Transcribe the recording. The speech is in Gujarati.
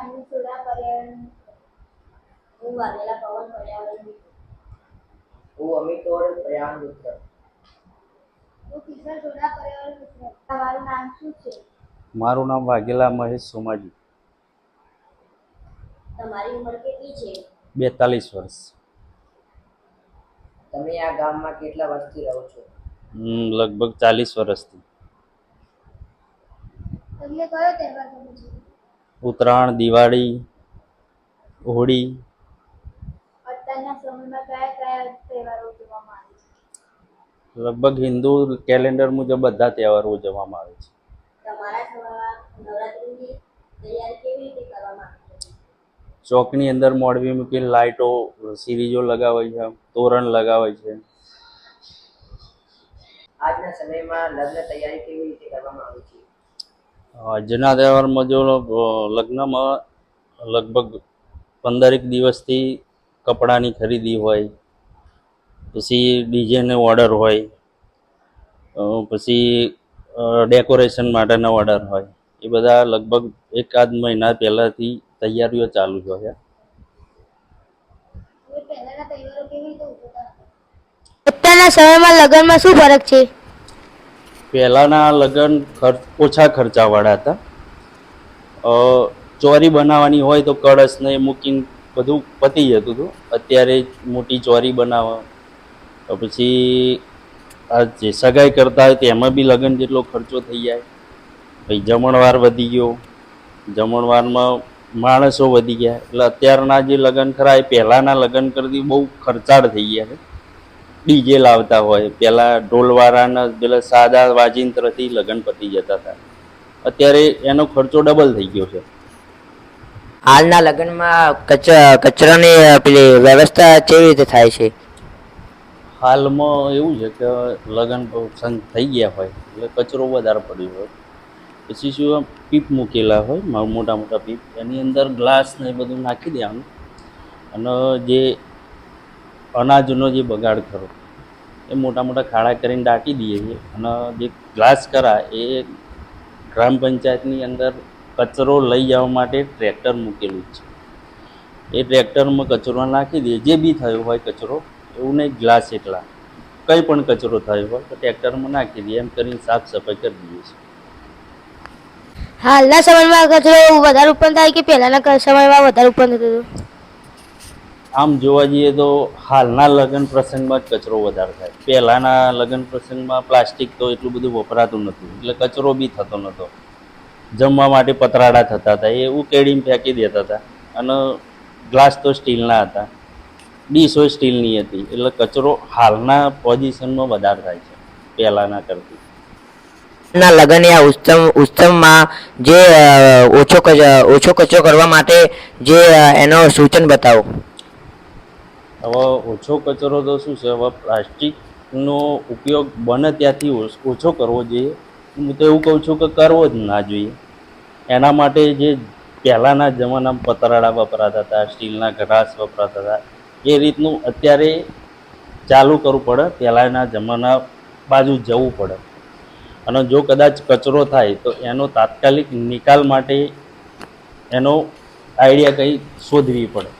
માનવી સોડા પર્યાવરણ હું વાગેલા પવન પર્યાવરણ હું અમિત ઓર પ્રયાણ મિત્ર હું કિશોર સોડા પર્યાવરણ મિત્ર તમારું નામ શું છે? મારું નામ વાઘેલા મહેશ સોમાજી. તમારી ઉંમર કેટલી છે? બેતાલીસ વર્ષ. તમે આ ગામમાં કેટલા વર્ષથી રહો છો? હમ, લગભગ ચાલીસ વર્ષથી. તમને કયો તહેવાર ગમે છે? ઉત્તરાયણ દિવાળી હોળી. અત્યારના સમયમાં કયા કયા તહેવારો ઉજવવામાં આવે છે? લગભગ હિન્દુ કેલેન્ડર મુજબ બધા તહેવારો ઉજવવામાં આવે છે. તમારા સભામાં નવરાત્રિની તૈયારી કેવી રીતે કરવામાં આવે છે? ચોકની અંદર મોડવી મૂકી લાઇટો સિરીજો લગાવે છે તોરણ લગાવે છે. આજના સમયમાં લગ્ન તૈયારી કેવી રીતે કરવામાં આવે છે? આજના તહેવારમાં જો લગ્નમાં લગભગ પંદરેક દિવસથી કપડાની ખરીદી હોય, પછી ડીજેને ઓર્ડર હોય પછી ડેકોરેશન માટેના ઓર્ડર હોય, એ બધા લગભગ એકાદ મહિના પહેલાંથી તૈયારીઓ ચાલુ જ હોય. અત્યારના સમયમાં લગ્નમાં શું ફરક છે? પહેલાંના લગ્ન ખર્ચ, ઓછા ખર્ચાવાળા હતા. ચોરી બનાવવાની હોય તો કળશને મૂકીને બધું પતી જતું હતું. અત્યારે મોટી ચોરી બનાવવા પછી આ જે સગાઈ કરતા હોય તેમાં બી લગ્ન જેટલો ખર્ચો થઈ જાય. પછી જમણવાર વધી ગયો. જમણવારમાં માણસો વધી ગયા. એટલે અત્યારના જે લગ્ન ખરા એ પહેલાંના લગ્ન કરતી બહુ ખર્ચાળ થઈ ગયા છે. ડીજે લાવતા હોય. પહેલાં ઢોલવાળાના પેલા સાદા વાજિંત્રથી લગ્ન પતી જતા હતા. અત્યારે એનો ખર્ચો ડબલ થઈ ગયો છે. હાલના લગ્નમાં કચરા કચરાની પેલી વ્યવસ્થા કેવી રીતે થાય છે? હાલમાં એવું છે કે લગ્ન પ્રસંગ થઈ ગયા હોય એટલે કચરો વધારે પડ્યો હોય. પછી શું પીપ મૂકેલા હોય મોટા મોટા પીપ એની અંદર ગ્લાસ ને એ બધું નાખી દેવાનું. અને જે અનાજનો જે બગાડ ખરો એ મોટા મોટા ખાડા કરીને દાટી દઈએ છીએ. અને જે ગ્લાસ કરા એ ગ્રામ પંચાયતની અંદર કચરો લઈ જવા માટે ટ્રેક્ટર મૂકેલું છે. એ ટ્રેક્ટરમાં કચરો નાખી દઈએ. જે બી થયો હોય કચરો, એવું નહીં ગ્લાસ એટલા કંઈ પણ કચરો થયો હોય તો ટ્રેક્ટરમાં નાખી દઈએ. એમ કરીને સાફ સફાઈ કરી દઈએ છીએ. હાલના સમયમાં કચરો વધારે ઉત્પન્ન થાય કે પહેલાના સમયમાં વધારે ઉત્પન્ન થતું હતું? આમ જોવા જઈએ તો હાલના લગ્ન પ્રસંગમાં જ કચરો વધારે થાય. પહેલાંના લગ્ન પ્રસંગમાં પ્લાસ્ટિક તો એટલું બધું વપરાતું નહોતું, એટલે કચરો બી થતો નહોતો. જમવા માટે પતરાડા થતા હતા, એ ઉકેડીને ફેંકી દેતા હતા. અને ગ્લાસ તો સ્ટીલના હતા. ડીશો સ્ટીલની હતી, એટલે કચરો હાલના પોઝિશનમાં વધારે થાય છે, પહેલાંના કરતી. ના લગ્નના ઉત્સવ, ઉત્સવમાં જે ઓછો ઓછો કચરો કરવા માટે જે એનો સૂચન બતાવો. હવે ઓછો કચરો તો શું છે? હવે પ્લાસ્ટિકનો ઉપયોગ બને ત્યાંથી ઓછો કરવો જોઈએ. હું તો એવું કહું છું કે કરવો જ ના જોઈએ. એના માટે જે પહેલાંના જમાનામાં પતરાડા વપરાતા હતા, સ્ટીલના ગ્લાસ વપરાતા હતા, એ રીતનું અત્યારે ચાલુ કરવું પડે. પહેલાંના જમાના બાજુ જવું પડે. અને જો કદાચ કચરો થાય તો એનો તાત્કાલિક નિકાલ માટે એનો આઈડિયા કંઈ શોધવી પડે.